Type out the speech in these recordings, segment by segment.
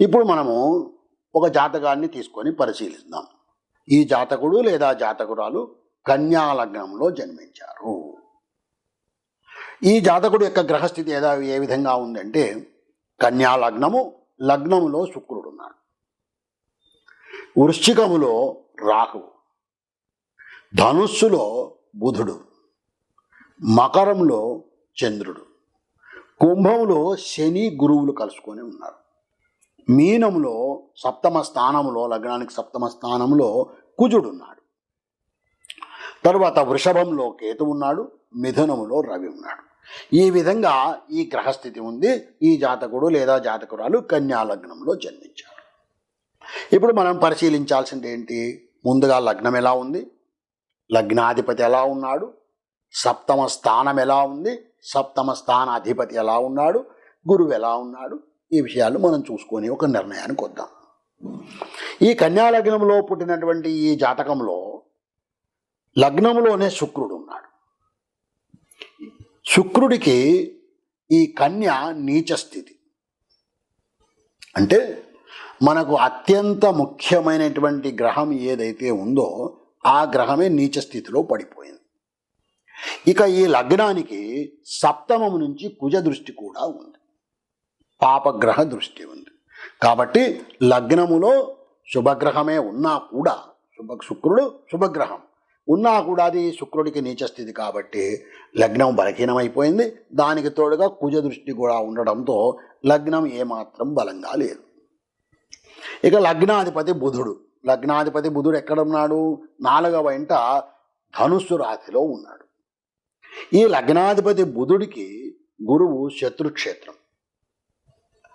ఇప్పుడు మనము ఒక జాతకాన్ని తీసుకొని పరిశీలిద్దాం. ఈ జాతకుడు లేదా జాతకురాలు కన్యా లగ్నంలో జన్మించారు. ఈ జాతకుడు యొక్క గ్రహస్థితి ఏదా ఏ విధంగా ఉందంటే కన్యాలగ్నము లగ్నములో శుక్రుడు ఉన్నాడు వృశ్చికములో రాహువు. ధనుస్సులో బుధుడు. మకరంలో చంద్రుడు. కుంభంలో శని గురువులు కలుసుకొని ఉన్నారు. మీనంలో సప్తమ స్థానంలో లగ్నానికి సప్తమ స్థానంలో కుజుడు ఉన్నాడు తరువాత వృషభంలో కేతు ఉన్నాడు మిథునములో రవి ఉన్నాడు. ఈ విధంగా ఈ గ్రహస్థితి ఉంది. ఈ జాతకుడు లేదా జాతకురాలు కన్యా లగ్నంలో జన్మించారు ఇప్పుడు మనం పరిశీలించాల్సింది ఏంటి? ముందుగా లగ్నం ఎలా ఉంది? లగ్నాధిపతి ఎలా ఉన్నాడు? సప్తమ స్థానం ఎలా ఉంది? సప్తమ స్థానాధిపతి ఎలా ఉన్నాడు? గురువు ఎలా ఉన్నాడు? ఈ విషయాలు మనం చూసుకొని ఒక నిర్ణయానికి వద్దాం. ఈ కన్యా లగ్నంలో పుట్టినటువంటి ఈ జాతకంలో లగ్నంలోనే శుక్రుడు ఉన్నాడు. శుక్రుడికి ఈ కన్య నీచ స్థితి. అంటే మనకు అత్యంత ముఖ్యమైనటువంటి గ్రహం ఏదైతే ఉందో ఆ గ్రహమే నీచ స్థితిలో పడిపోయింది. ఇక ఈ లగ్నానికి సప్తమం నుంచి కుజ దృష్టి కూడా ఉంది. పాపగ్రహ దృష్టి ఉంది. కాబట్టి లగ్నములో శుభగ్రహమే ఉన్నా కూడా శుభ శుక్రుడు శుభగ్రహం. ఉన్నా కూడా అది శుక్రుడికి నీచస్థితి కాబట్టి లగ్నం బలహీనమైపోయింది. దానికి తోడుగా కుజ దృష్టి కూడా ఉండడంతో లగ్నం ఏమాత్రం బలంగా లేదు. ఇక లగ్నాధిపతి బుధుడు. లగ్నాధిపతి బుధుడు ఎక్కడ ఉన్నాడు నాలుగవ ఇంట ధనుస్సు రాశిలో ఉన్నాడు. ఈ లగ్నాధిపతి బుధుడికి గురువు శత్రుక్షేత్రం.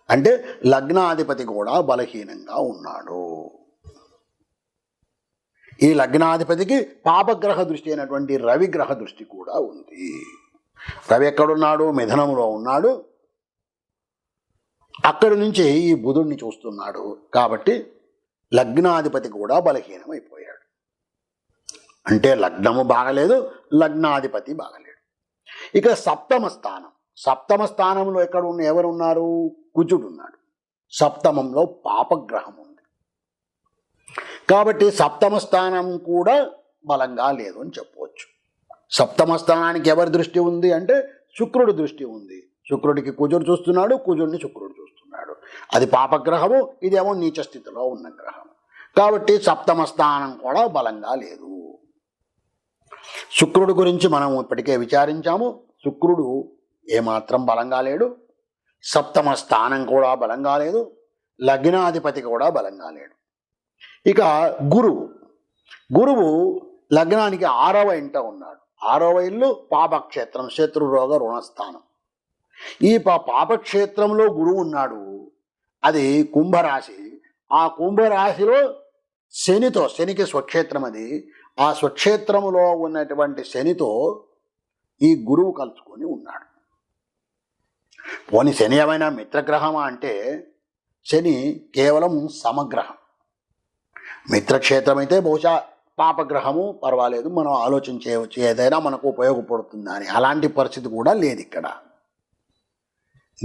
అంటే లగ్నాధిపతి కూడా బలహీనంగా ఉన్నాడు. ఈ లగ్నాధిపతికి పాపగ్రహ దృష్టి అయినటువంటి రవి గ్రహ దృష్టి కూడా ఉంది. రవి ఎక్కడున్నాడు? మిథనంలో ఉన్నాడు. అక్కడి నుంచి ఈ బుధుడిని చూస్తున్నాడు. కాబట్టి లగ్నాధిపతి కూడా బలహీనమైపోయాడు. అంటే లగ్నము బాగలేదు లగ్నాధిపతి బాగలేడు. ఇక సప్తమ స్థానం. సప్తమ స్థానంలో ఎక్కడ ఉన్న ఎవరు కుజుడున్నాడు. సప్తమంలో పాపగ్రహం ఉంది కాబట్టి సప్తమ స్థానం కూడా బలంగా లేదు అని చెప్పవచ్చు. సప్తమ స్థానానికి ఎవరి దృష్టి ఉంది అంటే శుక్రుడి దృష్టి ఉంది. శుక్రుడికి కుజుడు చూస్తున్నాడు కుజుడిని శుక్రుడు చూస్తున్నాడు. అది పాపగ్రహము ఇదేమో నీచ స్థితిలో ఉన్న గ్రహం కాబట్టి సప్తమ స్థానం కూడా బలంగా లేదు. శుక్రుడు గురించి మనం ఇప్పటికే విచారించాము. శుక్రుడు ఏమాత్రం బలంగా లేడు. సప్తమ స్థానం కూడా బలంగా లేదు లగ్నాధిపతి కూడా బలంగా లేడు. ఇక గురువు గురువు లగ్నానికి ఆరవ ఇంట ఉన్నాడు. ఆరవ ఇల్లు పాపక్షేత్రం శత్రురోగ రుణస్థానం. ఈ పా పాపక్షేత్రంలో గురువు ఉన్నాడు. అది కుంభరాశి. ఆ కుంభరాశిలో శనితో శనికి స్వక్షేత్రం అది. ఆ స్వక్షేత్రములో ఉన్నటువంటి శనితో ఈ గురువు కలుసుకొని ఉన్నాడు. పోని శని ఏమైనా మిత్రగ్రహమా అంటే శని కేవలం సమగ్రహం. మిత్రక్షేత్రం అయితే బహుశా పాపగ్రహము పర్వాలేదు మనం ఆలోచన చేయవచ్చు ఏదైనా మనకు ఉపయోగపడుతుందా అని. అలాంటి పరిస్థితి కూడా లేదు ఇక్కడ.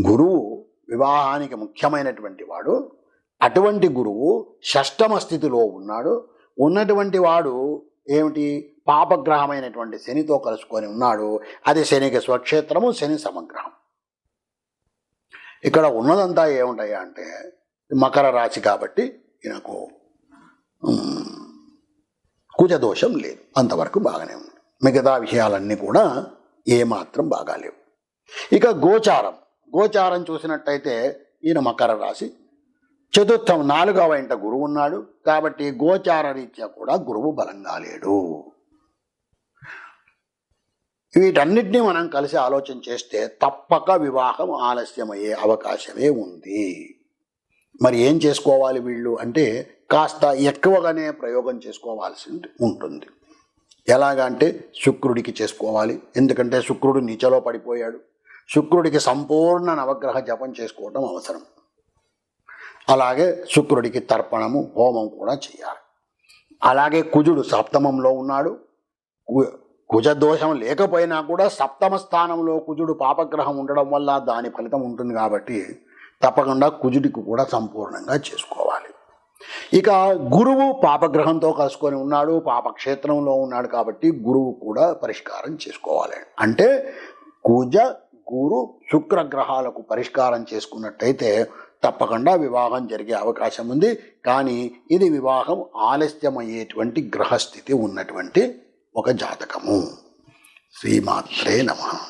గురువు వివాహానికి ముఖ్యమైనటువంటి వాడు. అటువంటి గురువు షష్టమ స్థితిలో ఉన్నాడు. ఉన్నటువంటి వాడు ఏమిటి? పాపగ్రహమైనటువంటి శనితో కలుసుకొని ఉన్నాడు. అది శనికి స్వక్షేత్రము శని సమగ్రహం. ఇక్కడ ఉన్నదంతా ఏముంటాయా అంటే మకర రాశి కాబట్టి ఈయనకు కుజదోషం లేదు. అంతవరకు బాగానే ఉంది. మిగతా విషయాలన్నీ కూడా ఏమాత్రం బాగాలేవు. ఇక గోచారం. గోచారం చూసినట్టయితే ఈయన మకర రాశి. చతుర్థం నాలుగవ ఇంట గురువు ఉన్నాడు. కాబట్టి గోచార రీత్యా కూడా గురువు బలంగా లేడు. వీటన్నిటినీ మనం కలిసి ఆలోచన చేస్తే తప్పక వివాహం ఆలస్యమయ్యే అవకాశమే ఉంది. మరి ఏం చేసుకోవాలి వీళ్ళు? అంటే కాస్త ఎక్కువగానే ప్రయోగం చేసుకోవాల్సి ఉంటుంది. ఎలాగంటే శుక్రుడికి చేసుకోవాలి. ఎందుకంటే శుక్రుడు నీచలో పడిపోయాడు. శుక్రుడికి సంపూర్ణ నవగ్రహ జపం చేసుకోవటం అవసరం. అలాగే శుక్రుడికి తర్పణము హోమం కూడా చేయాలి. అలాగే కుజుడు సప్తమంలో ఉన్నాడు. కుజదోషం కుజ దోషం లేకపోయినా కూడా సప్తమ స్థానంలో కుజుడు పాపగ్రహం ఉండడం వల్ల దాని ఫలితం ఉంటుంది కాబట్టి తప్పకుండా కుజుడికి కూడా సంపూర్ణంగా చేసుకోవాలి. ఇక గురువు పాపగ్రహంతో కలుసుకొని ఉన్నాడు పాపక్షేత్రంలో ఉన్నాడు కాబట్టి గురువు కూడా పరిష్కారం చేసుకోవాలి. అంటే కుజ గురు శుక్ర గ్రహాలకు పరిష్కారం చేసుకున్నట్టయితే తప్పకుండా వివాహం జరిగే అవకాశం ఉంది. కానీ ఇది వివాహం ఆలస్యమయ్యేటువంటి గ్రహస్థితి ఉన్నటువంటి ఒక జాతకము. శ్రీమాత్రే నమ.